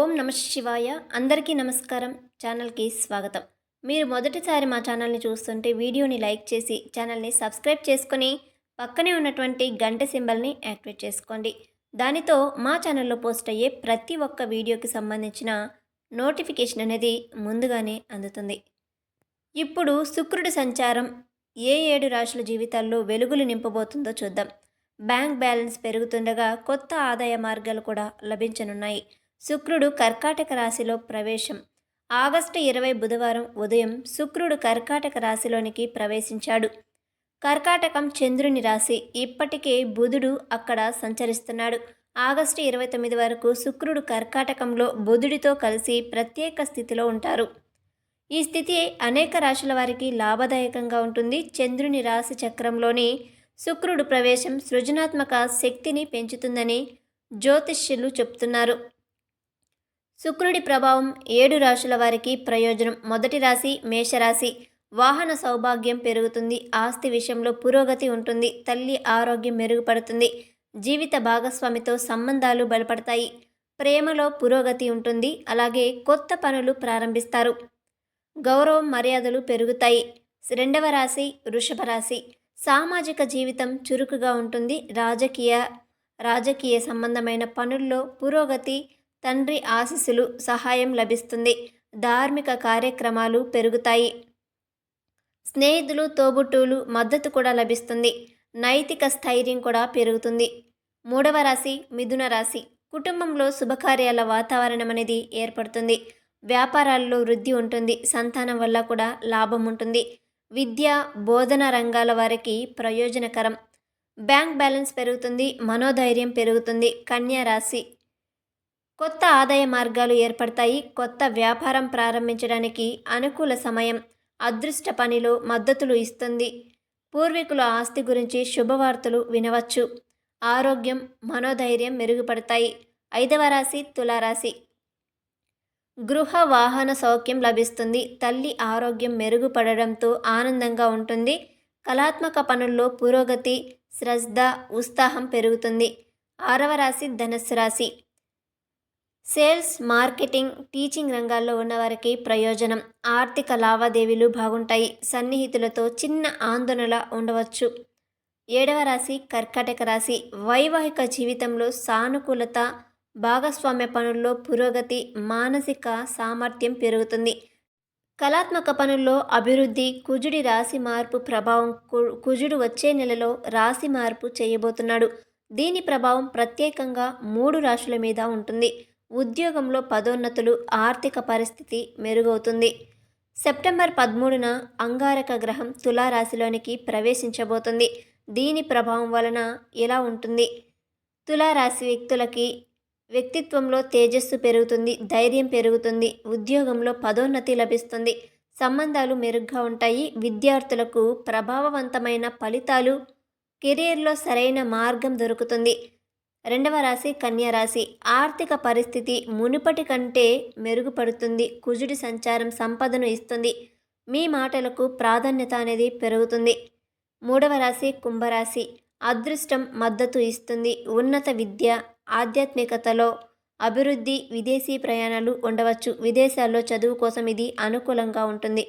ఓం నమ శివాయ. అందరికీ నమస్కారం. ఛానల్కి స్వాగతం. మీరు మొదటిసారి మా ఛానల్ని చూస్తుంటే వీడియోని లైక్ చేసి ఛానల్ని సబ్స్క్రైబ్ చేసుకొని పక్కనే ఉన్నటువంటి గంట సింబల్ని యాక్టివేట్ చేసుకోండి. దానితో మా ఛానల్లో పోస్ట్ అయ్యే ప్రతి ఒక్క వీడియోకి సంబంధించిన నోటిఫికేషన్ అనేది ముందుగానే అందుతుంది. ఇప్పుడు శుక్రుడి సంచారం ఏ ఏడు రాశుల జీవితాల్లో వెలుగులు నింపబోతుందో చూద్దాం. బ్యాంక్ బ్యాలెన్స్ పెరుగుతుండగా కొత్త ఆదాయ మార్గాలు కూడా లభించనున్నాయి. శుక్రుడు కర్కాటక రాశిలో ప్రవేశం. ఆగస్టు ఇరవై బుధవారం ఉదయం శుక్రుడు కర్కాటక రాశిలోనికి ప్రవేశించాడు. కర్కాటకం చంద్రుని రాశి. ఇప్పటికే బుధుడు అక్కడ సంచరిస్తున్నాడు. ఆగస్టు ఇరవై తొమ్మిది వరకు శుక్రుడు కర్కాటకంలో బుధుడితో కలిసి ప్రత్యేక స్థితిలో ఉంటారు. ఈ స్థితి అనేక రాశుల వారికి లాభదాయకంగా ఉంటుంది. చంద్రుని రాశి చక్రంలోని శుక్రుడు ప్రవేశం సృజనాత్మక శక్తిని పెంచుతుందని జ్యోతిష్యులు చెప్తున్నారు. శుక్రుడి ప్రభావం ఏడు రాశుల వారికి ప్రయోజనం. మొదటి రాశి మేషరాశి. వాహన సౌభాగ్యం పెరుగుతుంది. ఆస్తి విషయంలో పురోగతి ఉంటుంది. తల్లి ఆరోగ్యం మెరుగుపడుతుంది. జీవిత భాగస్వామితో సంబంధాలు బలపడతాయి. ప్రేమలో పురోగతి ఉంటుంది. అలాగే కొత్త పనులు ప్రారంభిస్తారు. గౌరవం మర్యాదలు పెరుగుతాయి. రెండవ రాశి వృషభ రాశి. సామాజిక జీవితం చురుకుగా ఉంటుంది. రాజకీయ రాజకీయ సంబంధమైన పనుల్లో పురోగతి తండ్రి ఆశీస్సులు సహాయం లభిస్తుంది. ధార్మిక కార్యక్రమాలు పెరుగుతాయి. స్నేహితులు తోబుట్టువులు మద్దతు కూడా లభిస్తుంది. నైతిక స్థైర్యం కూడా పెరుగుతుంది. మూడవ రాశి మిథున రాశి. కుటుంబంలో శుభకార్యాల వాతావరణం అనేది ఏర్పడుతుంది. వ్యాపారాల్లో వృద్ధి ఉంటుంది. సంతానం వల్ల కూడా లాభం ఉంటుంది. విద్య బోధన రంగాల వారికి ప్రయోజనకరం. బ్యాంక్ బ్యాలెన్స్ పెరుగుతుంది. మనోధైర్యం పెరుగుతుంది. కన్యా రాశి. కొత్త ఆదాయ మార్గాలు ఏర్పడతాయి. కొత్త వ్యాపారం ప్రారంభించడానికి అనుకూల సమయం అదృష్ట పనిలో మద్దతులు ఇస్తుంది. పూర్వీకుల ఆస్తి గురించి శుభవార్తలు వినవచ్చు. ఆరోగ్యం మనోధైర్యం మెరుగుపడతాయి. ఐదవ రాశి తులారాశి. గృహ వాహన సౌఖ్యం లభిస్తుంది. తల్లి ఆరోగ్యం మెరుగుపడడంతో ఆనందంగా ఉంటుంది. కళాత్మక పనుల్లో పురోగతి శ్రద్ధ ఉత్సాహం పెరుగుతుంది. ఆరవ రాశి ధనస్సు రాశి. సేల్స్ మార్కెటింగ్ టీచింగ్ రంగాల్లో ఉన్నవారికి ప్రయోజనం. ఆర్థిక లావాదేవీలు బాగుంటాయి. సన్నిహితులతో చిన్న ఆందోళన ఉండవచ్చు. ఏడవ రాశి కర్కాటక రాశి. వైవాహిక జీవితంలో సానుకూలత భాగస్వామ్య పనుల్లో పురోగతి మానసిక సామర్థ్యం పెరుగుతుంది. కళాత్మక పనుల్లో అభివృద్ధి కుజుడి రాశి మార్పు ప్రభావం కుజుడు వచ్చే నెలలో రాశి మార్పు చేయబోతున్నాడు. దీని ప్రభావం ప్రత్యేకంగా మూడు రాశుల మీద ఉంటుంది. ఉద్యోగంలో పదోన్నతులు ఆర్థిక పరిస్థితి మెరుగవుతుంది. సెప్టెంబర్ పదమూడున అంగారక గ్రహం తులారాశిలోనికి ప్రవేశించబోతుంది. దీని ప్రభావం వలన ఎలా ఉంటుంది? తులారాశి వ్యక్తులకి వ్యక్తిత్వంలో తేజస్సు పెరుగుతుంది ధైర్యం పెరుగుతుంది ఉద్యోగంలో పదోన్నతి లభిస్తుంది. సంబంధాలు మెరుగ్గా ఉంటాయి. విద్యార్థులకు ప్రభావవంతమైన ఫలితాలు కెరీర్లో సరైన మార్గం దొరుకుతుంది. రెండవ రాశి కన్యా రాశి. ఆర్థిక పరిస్థితి మునుపటి కంటే మెరుగుపడుతుంది. కుజుడి సంచారం సంపదను ఇస్తుంది. మీ మాటలకు ప్రాధాన్యత అనేది పెరుగుతుంది. మూడవ రాశి కుంభరాశి. అదృష్టం మద్దతు ఇస్తుంది. ఉన్నత విద్య ఆధ్యాత్మికతలో అభివృద్ధి విదేశీ ప్రయాణాలు ఉండవచ్చు. విదేశాల్లో చదువు కోసం ఇది అనుకూలంగా ఉంటుంది.